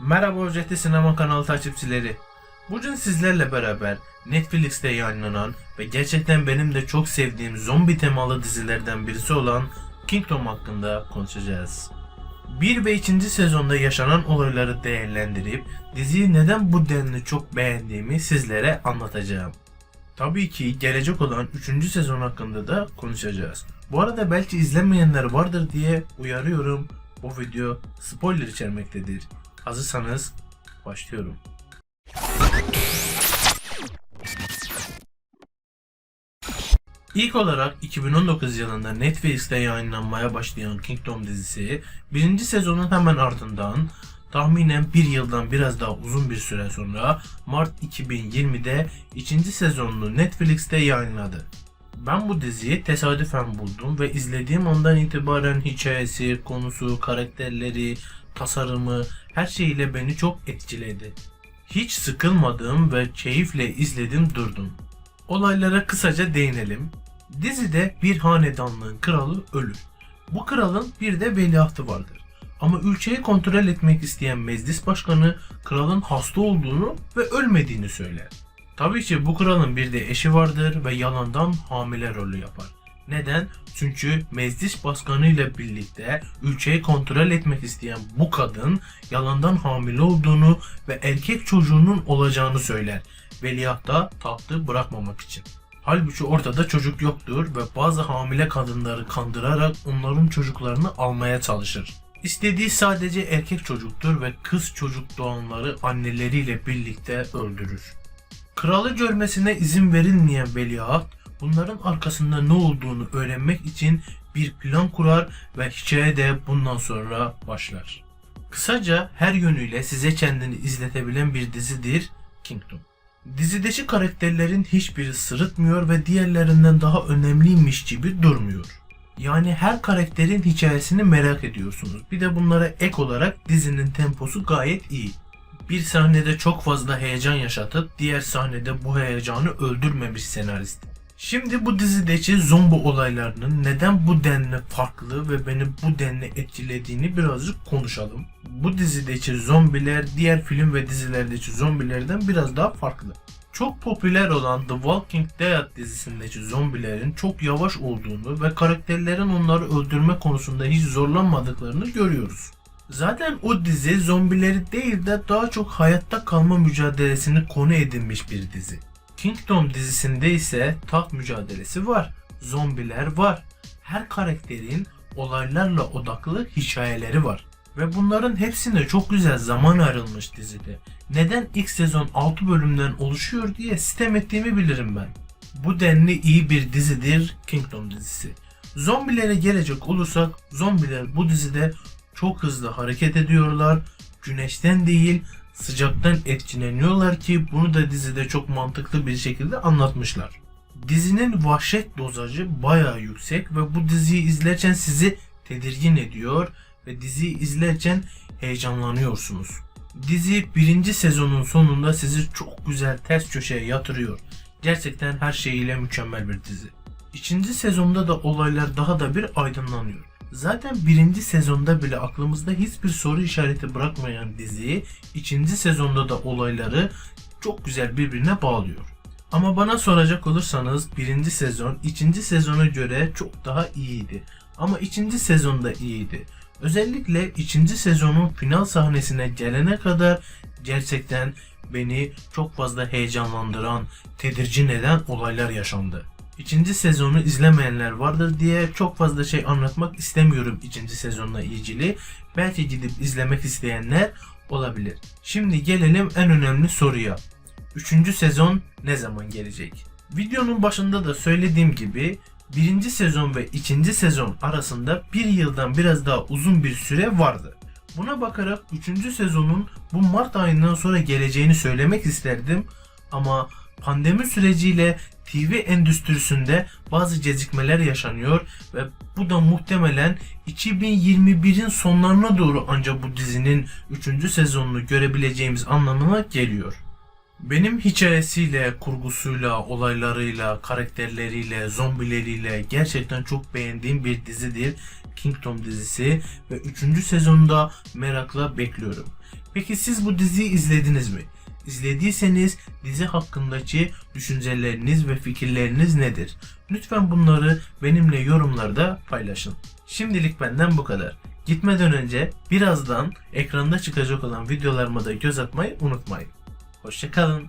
Merhaba Ücretli Sinema kanalı takipçileri. Bugün sizlerle beraber Netflix'te yayınlanan ve gerçekten benim de çok sevdiğim zombi temalı dizilerden birisi olan Kingdom hakkında konuşacağız. 1 ve 2. sezonda yaşanan olayları değerlendirip diziyi neden bu denli çok beğendiğimi sizlere anlatacağım. Tabii ki gelecek olan 3. sezon hakkında da konuşacağız. Bu arada belki izlemeyenler vardır diye uyarıyorum. Bu video spoiler içermektedir. Hazırsanız başlıyorum. İlk olarak 2019 yılında Netflix'te yayınlanmaya başlayan Kingdom dizisi birinci sezonun hemen ardından tahminen bir yıldan biraz daha uzun bir süre sonra Mart 2020'de ikinci sezonunu Netflix'te yayınladı. Ben bu diziyi tesadüfen buldum ve izlediğim andan itibaren hikayesi, konusu, karakterleri, tasarımı her şeyiyle beni çok etkiledi. Hiç sıkılmadım ve keyifle izledim durdum. Olaylara kısaca değinelim. Dizide bir hanedanlığın kralı ölür. Bu kralın bir de veliahtı vardır. Ama ülkeyi kontrol etmek isteyen meclis başkanı kralın hasta olduğunu ve ölmediğini söyler. Tabii ki bu kralın bir de eşi vardır ve yalandan hamile rolü yapar. Neden? Çünkü meclis başkanı ile birlikte ülkeyi kontrol etmek isteyen bu kadın yalandan hamile olduğunu ve erkek çocuğunun olacağını söyler. Veliahta tahtı bırakmamak için. Halbuki ortada çocuk yoktur ve bazı hamile kadınları kandırarak onların çocuklarını almaya çalışır. İstediği sadece erkek çocuktur ve kız çocuk doğanları anneleriyle birlikte öldürür. Kralı görmesine izin verilmeyen veliaht bunların arkasında ne olduğunu öğrenmek için bir plan kurar ve hikaye de bundan sonra başlar. Kısaca her yönüyle size kendini izletebilen bir dizidir Kingdom. Dizideki karakterlerin hiçbiri sırıtmıyor ve diğerlerinden daha önemliymiş gibi durmuyor. Yani her karakterin hikayesini merak ediyorsunuz. Bir de bunlara ek olarak dizinin temposu gayet iyi. Bir sahnede çok fazla heyecan yaşatıp diğer sahnede bu heyecanı öldürmemiş senarist. Şimdi bu dizideki zombi olaylarının neden bu denli farklı ve beni bu denli etkilediğini birazcık konuşalım. Bu dizideki zombiler diğer film ve dizilerdeki zombilerden biraz daha farklı. Çok popüler olan The Walking Dead dizisindeki zombilerin çok yavaş olduğunu ve karakterlerin onları öldürme konusunda hiç zorlanmadıklarını görüyoruz. Zaten o dizi zombileri değil de daha çok hayatta kalma mücadelesini konu edinmiş bir dizi. Kingdom dizisinde ise taht mücadelesi var. Zombiler var. Her karakterin olaylarla odaklı hikayeleri var. Ve bunların hepsine çok güzel zaman ayrılmış dizide. Neden ilk sezon 6 bölümden oluşuyor diye sitem ettiğimi bilirim ben. Bu denli iyi bir dizidir Kingdom dizisi. Zombilere gelecek olursak zombiler bu dizide çok hızlı hareket ediyorlar. Güneşten değil sıcaktan etkileniyorlar ki bunu da dizide çok mantıklı bir şekilde anlatmışlar. Dizinin vahşet dozajı bayağı yüksek ve bu diziyi izlerken sizi tedirgin ediyor ve diziyi izlerken heyecanlanıyorsunuz. Dizi birinci sezonun sonunda sizi çok güzel ters köşeye yatırıyor. Gerçekten her şeyiyle mükemmel bir dizi. İkinci sezonda da olaylar daha da bir aydınlanıyor. Zaten birinci sezonda bile aklımızda hiçbir soru işareti bırakmayan dizi ikinci sezonda da olayları çok güzel birbirine bağlıyor. Ama bana soracak olursanız birinci sezon ikinci sezona göre çok daha iyiydi. Ama ikinci sezonda iyiydi. Özellikle ikinci sezonun final sahnesine gelene kadar gerçekten beni çok fazla heyecanlandıran, tedirgin eden olaylar yaşandı. İkinci sezonu izlemeyenler vardır diye çok fazla şey anlatmak istemiyorum ikinci sezonla ilgili. Belki gidip izlemek isteyenler olabilir. Şimdi gelelim en önemli soruya. Üçüncü sezon ne zaman gelecek? Videonun başında da söylediğim gibi birinci sezon ve ikinci sezon arasında bir yıldan biraz daha uzun bir süre vardı. Buna bakarak 3. sezonun bu Mart ayından sonra geleceğini söylemek isterdim ama pandemi süreciyle TV endüstrisinde bazı gecikmeler yaşanıyor ve bu da muhtemelen 2021'in sonlarına doğru ancak bu dizinin 3. sezonunu görebileceğimiz anlamına geliyor. Benim hikayesiyle, kurgusuyla, olaylarıyla, karakterleriyle, zombileriyle gerçekten çok beğendiğim bir dizidir. Kingdom dizisi ve 3. sezonda merakla bekliyorum. Peki siz bu diziyi izlediniz mi? İzlediyseniz dizi hakkındaki düşünceleriniz ve fikirleriniz nedir? Lütfen bunları benimle yorumlarda paylaşın. Şimdilik benden bu kadar. Gitmeden önce birazdan ekranda çıkacak olan videolarıma da göz atmayı unutmayın. Hoşçakalın.